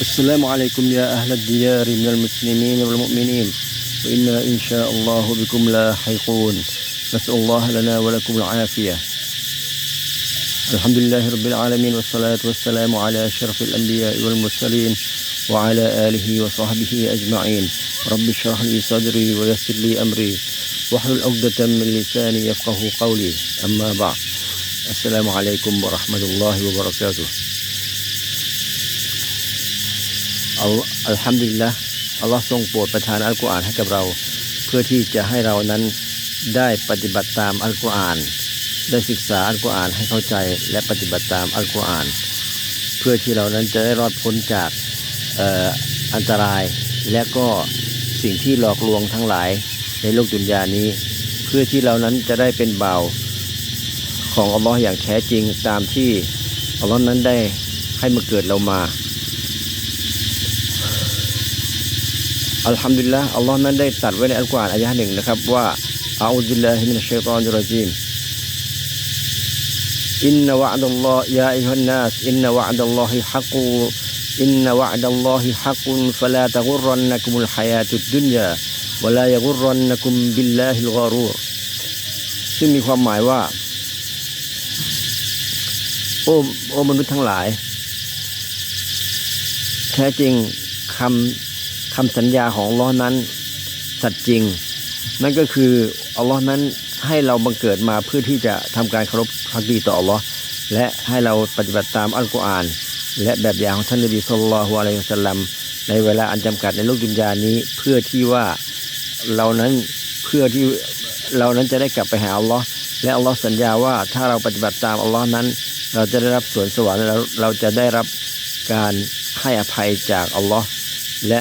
السلام عليكم يا أهل الديار من المسلمين والمؤمنين. وإنا إن شاء الله بكم لاحقون. نسأل الله لنا ولكم العافية. الحمد لله رب العالمين والصلاة والسلام على أشرف الأنبياء والمرسلين وعلى آله وصحبه أجمعين. رب اشرح لي صدري ويسر لي أمري. واحلل عقدة من لساني يفقه قولي. أما بعد السلام عليكم ورحمة الله وبركاته. อัลอัลฮัมดุลิลละอัลลอฮ์ทรงโปรดประทานอัลกุรอานให้กับเรา เพื่อที่จะให้เรานั้นได้ปฏิบัติตามอัลกุรอาน ได้ศึกษาอัลกุรอานให้เข้าใจและปฏิบัติตามอัลกุรอาน เพื่อที่เรานั้นจะได้รอดพ้นจากอ,อ,อันตราย และก็สิ่งที่หลอกลวงทั้งหลายในโลกดุนยานี้ เพื่อที่เรานั้นจะได้เป็นเบาของอัลลอฮ์อย่างแท้จริงตามที่อัลลอฮ์นั้นได้ให้มาเกิดเรามา อัลฮัมดุลิลละอัลลอฮ์นั้นได้ตัดไว้ในอัลกุรอานอายะห์หนึ่งนะครับว่าอาอุบิลลาฮิมินัชชัยฏอนิรรจีมอินนวะดัลลอฮ์ยาอิฮันนัสอินนวะดัลลอฮิฮักูอินนวะดัลลอฮิฮักุนฟะลาตะกุรรันนะกุมุลฮายาตุดดุนยาวะลายะกุรรันนะกุมบิลลาฮิลกอรูรซึ่งมีความหมายว่า โอ้โอ้มนุษย์ทั้งหลาย แท้จริงคำ คำสัญญาของอัลลอฮ์นั้น สัตย์จริง นั่นก็คืออัลลอฮ์นั้นให้เราบังเกิดมาเพื่อที่จะทำการเคารพพักดีต่ออัลลอฮ์และให้เราปฏิบัติตามอัลกุรอาน และแบบอย่างของท่านนบีสุลต่านละฮ์อะลัยฮิสลัมในเวลาอันจำกัดในโลกดุนยานี้เพื่อที่ว่าเรานั้นเพื่อที่เรานั้นจะได้กลับไปหาอัลลอฮ์และอัลลอฮ์สัญญาว่าถ้าเราปฏิบัติตามอัลลอฮ์นั้น เราจะได้รับสวนสวรรค์เราเราจะได้รับการให้อภัยจากอัลลอฮ์และ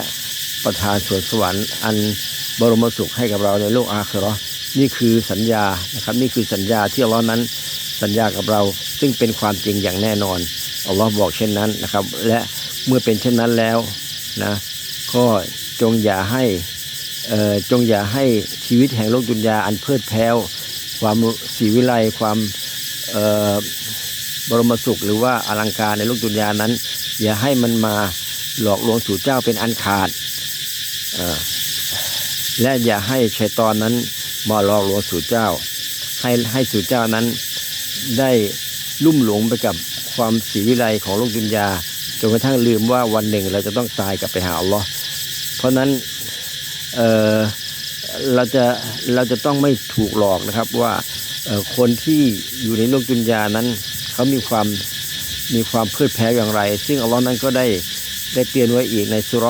ประทานสวนสวรรค์อันบรมสุขให้กับเราในโลกอาครานี่คือสัญญานะครับนี่คือสัญญาที่อัลลอฮ์นั้นสัญญากับเรา ซึ่งเป็นความจริงอย่างแน่นอนอัลลอฮ์บอกเช่นนั้นนะครับ และเมื่อเป็นเช่นนั้นแล้วนะก็จงอย่าให้จงอย่าให้ชีวิตแห่งโลกดุนยาอันเพลิดเพลินความสีวิไลความบรมสุขหรือว่าอลังการในโลกดุนยานั้น อย่าให้มันมาหลอกลวงสู่เจ้าเป็นอันขาด และอย่าให้ชัยตอนนั้นมาหลอกลวงสู่เจ้า ให้ให้สู่เจ้านั้นได้ลุ่มหลงไปกับความสีวิไลของโลกดุนยาจนกระทั่งลืมว่าวันหนึ่งเราจะต้องตายกลับไปหาอัลลอฮ์เพราะนั้นเเราจะเราจะต้องไม่ถูกหลอกนะครับว่าคนที่อยู่ในโลกดุนยานั้นเขามีความมีความเพลิดเพลินอย่างไร ซึ่งอัลลอฮ์นั้นก็ได้ ได้เตือนไว้อีกในสุร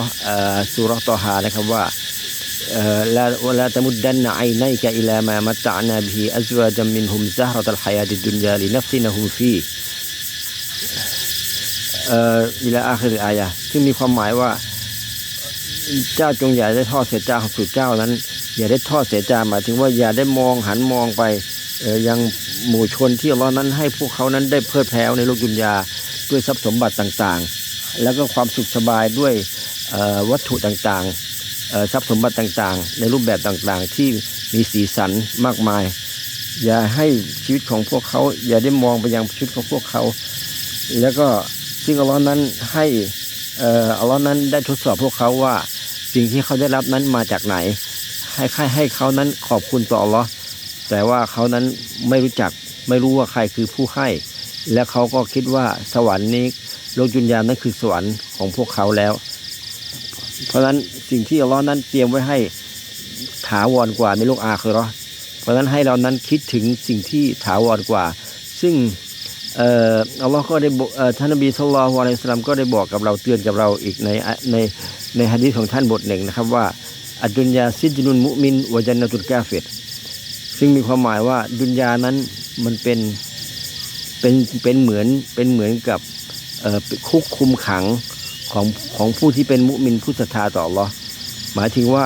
สุราะห์ตอฮานะครับว่าลาวลาตมุดดันนไอไนกะอิลามามัตตะนาบิฮิอัซวาจัมมินฮุมซะฮรตัลฮายาติดุนยาลินัฟซินะฮุมฟีอิลาอาคิรอายะซึ่งมีความหมายว่าเจ้าจงอย่าได้ทอดเสียจาของสู่เจ้านั้น อย่าได้ทอดเสียจาหมายถึงว่าอย่าได้มองหันมองไปยังหมู่ชนที่อัลเลอฮ์นั้นให้พวกเขานั้นได้เพลิดเพลินในโลกดุนยาด้วยทรัพย์สมบัติต่างๆ แล้วก็ความสุขสบายด้วยวัตถุต่างๆทรัพย์สมบัติต่างๆ ในรูปแบบต่างๆ ที่มีสีสันมากมาย อย่าให้ชีวิตของพวกเขา อย่าได้มองไปยังชีวิตของพวกเขา แล้วก็ซึ่งอัลลอฮ์นั้นให้เอ่ออัลลอฮ์นั้นได้ทดสอบพวกเขาว่าสิ่งที่เขาได้รับนั้นมาจากไหน ให้ให้ให้เขานั้นขอบคุณต่ออัลลอฮ์แต่ว่าเขานั้นไม่รู้จักไม่รู้ว่าใครคือผู้ให้ และเขาก็คิดว่าสวรรค์นี้ โลกจุนยานั้นคือสวรรค์ของพวกเขาแล้ว เพราะฉะนั้นสิ่งที่อัลลอฮ์นั้นเตรียมไว้ให้ถาวรกว่าในโลกอาคือรอเพราะฉะนั้นให้เรานั้นคิดถึงสิ่งที่ถาวรกว่า ซึ่งอัลลอฮ์ก็ได้บอกเอ่อท่านนบีสุลต่านอะลัยฮิสลามก็ได้บอกกับเราเตือนกับเราอีกในในในฮะดีษของท่านบทหนึ่งนะครับว่าอัดุนยาซิจนุนมุมินวจันนตุลกาเฟตซึ่งมีความหมายว่าดุนยานั้นมันเป็นเป็นเป็นเหมือนเป็นเหมือนกับ คุกคุมขังของของผู้ที่เป็นมุมินผู้ศรัทธาต่ออัลลอหมายถึงว่า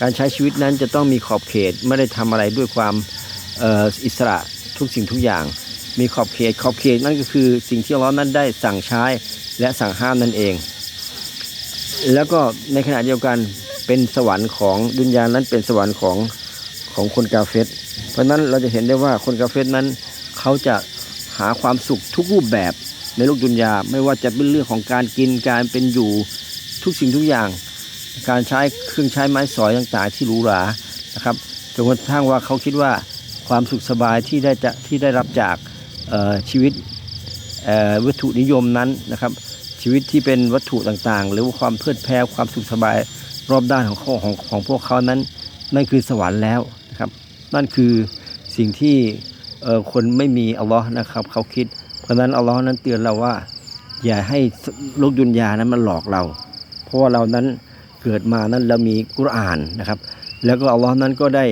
การใช้ชีวิตนั้นจะต้องมีขอบเขตไม่ได้ทำอะไรด้วยความอ,อ,อิสระทุกสิ่งทุกอย่าง มีขอบเขตขอบเขตนั่นก็คือสิ่งที่อัลเลอฮ์นั้นได้สั่งใช้และสั่งห้ามนั่นเอง แล้วก็ในขณะเดียวกันเป็นสวรรค์ของดุนยานั้นเป็นสวรรค์ของของคนกาเฟตเพราะนั้นเราจะเห็นได้ว่าคนกาเฟตนั้นเขาจะหาความสุขทุกรูปแบบ ในโลกดุนยาไม่ว่าจะเป็นเรื่องของการกินการเป็นอยู่ทุกสิ่งทุกอย่าง การใช้เครื่องใช้ไม้สอยต่างๆ ที่หรูหรานะครับจนกระทั่งว่าเขาคิดว่าความสุขสบายที่ได้จะที่ได้รับจากชีวิตวัตถุนิยมนั้นนะครับ ชีวิตที่เป็นวัตถุต่างๆ หรือว่าความเพลิดเพลินความสุขสบายรอบด้านของขาของของพวกเขานั้นนั่นคือสวรรค์แล้วนะครับ นั่นคือสิ่งที่คนไม่มีอัลลอฮ์นะครับ เขาคิด เพราะนั้นอัลลอฮ์นั้นเตือนเราว่า อย่าให้โลกดุนยานั้นมันหลอกเรา เพราะว่าเรานั้นเกิดมานั้นเรามีกุรอานนะครับ แล้วก็อัลลอฮ์นั้นก็ได้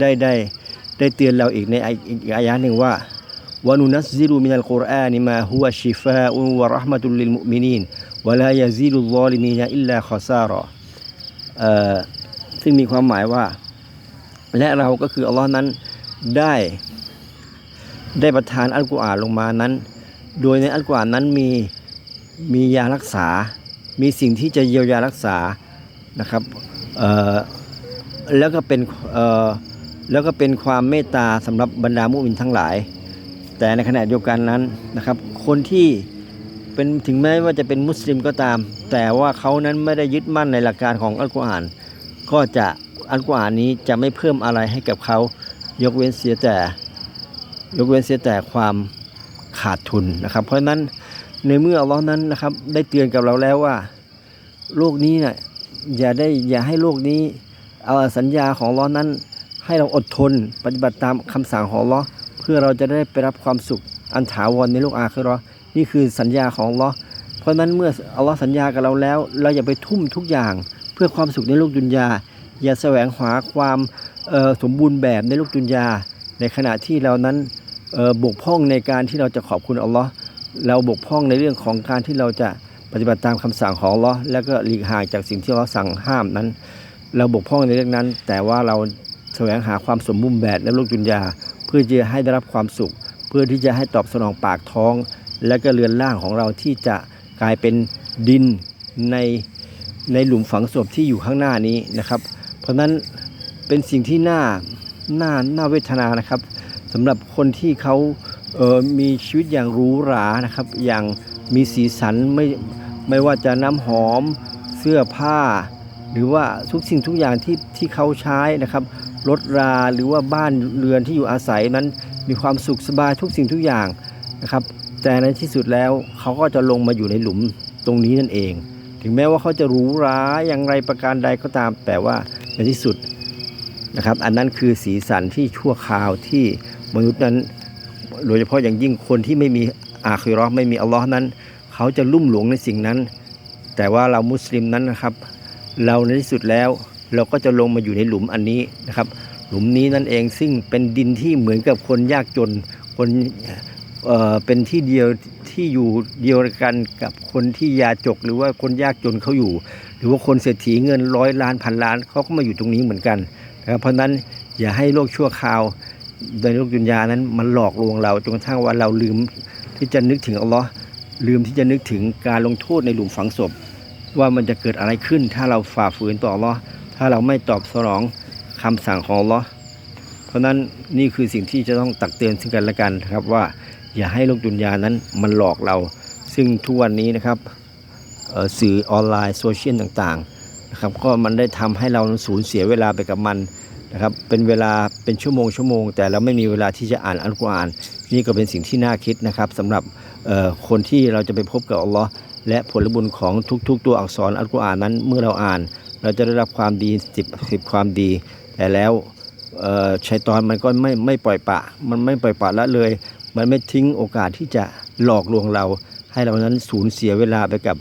ได้ได้ได้เตือนเราอีกในอีกอีกอายะหนึ่งว่าวานุนัสซิลุมินัลกุรอานิมาฮุวชิฟาอุวะราะห์มะตุลลิลมุมินีนวะลายะซีลุลซอลิมีนอิลลาคอซารอซึ่งมีความหมายว่า และเราก็คืออัลลอฮ์นั้นได้ ได้ประทานอัลกุรอานลงมานั้น โดยในอัลกุรอานนั้นมีมียารักษา มีสิ่งที่จะเยียวยารักษานะครับแล้วก็เป็นแล้วก็เป็นความเมตตาสำหรับบรรดามุมินทั้งหลาย แต่ในขณะเดียวกันนั้นนะครับ คนที่เป็นถึงแม้ว่าจะเป็นมุสลิมก็ตาม แต่ว่าเขานั้นไม่ได้ยึดมั่นในหลักการของอัลกุรอาน ก็จะอัลกุรอานนี้จะไม่เพิ่มอะไรให้กับเขายกเว้นเสียแต่ ยกเว้นเสียแต่ความขาดทุนนะครับ เพราะฉะนั้นในเมื่ออัลลอฮ์นั้นนะครับ ได้เตือนกับเราแล้วว่า โลกนี้เนี่ยอย่าได้อย่าให้โลกนี้เอาสัญญาของอัลลอฮ์นั้น ให้เราอดทน ปฏิบัติตามคำสั่งของอัลลอฮ์เพื่อเราจะได้ไปรับความสุขอันถาวรในโลกอาคือราะห์นี่คือสัญญาของอัลลอฮ์เพราะนั้นเมื่ออัลลอฮ์สัญญากับเราแล้ว เราอย่าไปทุ่มทุกอย่างเพื่อความสุขในโลกดุนยา อย่าแสวงหาความสมบูรณ์แบบในโลกดุนยา ในขณะที่เรานั้น บกพร่องในการที่เราจะขอบคุณอัลลอฮ์เราบกพร่องในเรื่องของการที่เราจะปฏิบัติตามคำสั่งของอัลลอฮ์แล้วก็หลีกห่างจากสิ่งที่อัลลอฮ์สั่งห้ามนั้น เราบกพร่องในเรื่องนั้น แต่ว่าเราแสวงหาความสมบูรณ์แบบในโลกดุนยาเพื่อจะให้ได้รับความสุข เพื่อที่จะให้ตอบสนองปากท้อง และก็เรือนร่างของเราที่จะกลายเป็นดินในในหลุมฝังศพที่อยู่ข้างหน้านี้นะครับ เพราะนั้นเป็นสิ่งที่น่าน่าน่าเวทนานะครับ สำหรับคนที่เขาเอ่อมีชีวิตอย่างหรูหรานะครับ อย่างมีสีสันไม่ไม่ว่าจะน้ำหอม เสื้อผ้า หรือว่าทุกสิ่งทุกอย่างที่ที่เขาใช้นะครับรถราหรือว่าบ้านเรือนที่อยู่อาศัยนั้นมีความสุขสบายทุกสิ่งทุกอย่างนะครับ แต่ในที่สุดแล้วเขาก็จะลงมาอยู่ในหลุมตรงนี้นั่นเอง ถึงแม้ว่าเขาจะหรูหราอย่างไรประการใดก็ตามแต่ว่าในที่สุดนะครับ อันนั้นคือสีสันที่ชั่วคราวที่ มนุษย์นั้น โดยเฉพาะอย่างยิ่งคนที่ไม่มีอาคิราะห์ไม่มีอัลลอฮ์นั้น เขาจะลุ่มหลงในสิ่งนั้น แต่ว่าเรามุสลิมนั้นนะครับ เราในที่สุดแล้ว เราก็จะลงมาอยู่ในหลุมอันนี้นะครับ หลุมนี้นั่นเองซึ่งเป็นดินที่เหมือนกับคนยากจนคนเอ่อเป็นที่เดียวที่อยู่เดียวกันกับคนที่ยาจก หรือว่าคนยากจนเขาอยู่ หรือว่าคนเศรษฐีเงินร้อยล้านพันล้านเขาก็มาอยู่ตรงนี้เหมือนกันนะครับเพราะฉะนั้นอย่าให้โลกชั่วคราว ในโลกดุนยานั้นมันหลอกลวงเราจนกระทั่งว่าเราลืมที่จะนึกถึงอัลลอฮ์ลืมที่จะนึกถึงการลงโทษในหลุมฝังศพ ว่ามันจะเกิดอะไรขึ้น ถ้าเราฝ่าฝืนต่ออัลลอฮ์ถ้าเราไม่ตอบสนองคำสั่งของอัลลอฮ์เพราะนั้นนี่คือสิ่งที่จะต้องตักเตือนซึ่งกันและกันนะครับว่าอย่าให้โลกดุนยานั้นมันหลอกเรา ซึ่งทุกวันนี้นะครับเอ่อสื่อออนไลน์โซเชียลต่างๆนะครับก็มันได้ทำให้เราสูญเสียเวลาไปกับมัน นะครับเป็นเวลาเป็นชั่วโมงชั่วโมง แต่เราไม่มีเวลาที่จะอ่านอัลกุรอาน นี่ก็เป็นสิ่งที่น่าคิดนะครับสำหรับคนที่เราจะไปพบกับอัลลอฮ์และผลบุญของทุก ๆ ตัวอักษรอัลกุรอานนั้นเมื่อเราอ่าน เราจะได้รับความดีสิบสิบความดี แต่แล้วชัยตอนมันก็ไม่ไม่ปล่อยปะ มันไม่ปล่อยปะละเลย มันไม่ทิ้งโอกาสที่จะหลอกลวงเรา ให้เรานั้นสูญเสียเวลาไปกับ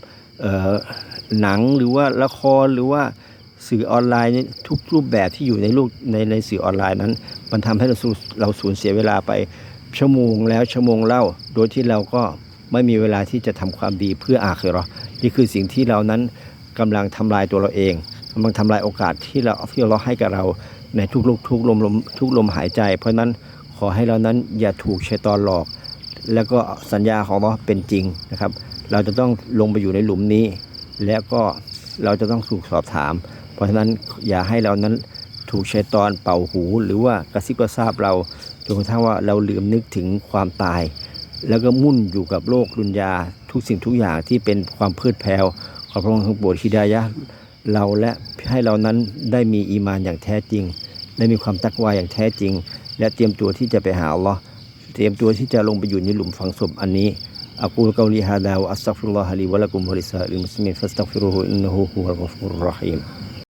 หนังหรือว่าละครหรือว่า สื่อออนไลน์นี่ทุกรูปแบบที่อยู่ในลูกในในสื่อออนไลน์นั้น มันทำให้เราสูเราสูญเสียเวลาไปชั่วโมงแล้วชั่วโมงเล่า โดยที่เราก็ไม่มีเวลาที่จะทำความดีเพื่ออาคือเรานี่คือสิ่งที่เรานั้นกำลังทำลายตัวเราเองกำลังทำลายโอกาสที่เราที่เราให้กับเราในทุกลุกทุกลมลมทุกลมหายใจ เพราะนั้นขอให้เรานั้นอย่าถูกชัยตอนหลอก แล้วก็สัญญาของเราเป็นจริงนะครับ เราจะต้องลงไปอยู่ในหลุมนี้ แล้วก็เราจะต้องถูกสอบถาม ราะฉะนั้นอย่าให้เรานั้นถูกชัยตอนเป่าหูหรือว่ากระซิบกระซาบเราจนกระทั่งว่าเราลืมนึกถึงความตาย แล้วก็มุ่นอยู่กับโลกดุนยาทุกสิ่งทุกอย่างที่เป็นความเพลิดเพลวขอพระองค์ทรงโปรดฮิดายะเราและให้เรานั้นได้มีอีมานอย่างแท้จริง ได้มีความตักวายอย่างแท้จริง และเตรียมตัวที่จะไปหาอัลลอฮ์เตรียมตัวที่จะลงไปอยู่ในหลุมฝังศพอันนี้อักูลกอลีฮาดาวะอัสตัฟุลลอฮะลีวะละกุมวะลิซาอิลมุสลิมฟัสตัฆฟิรุฮูอินนะฮูฮุวัลกฟูรุรราะฮีม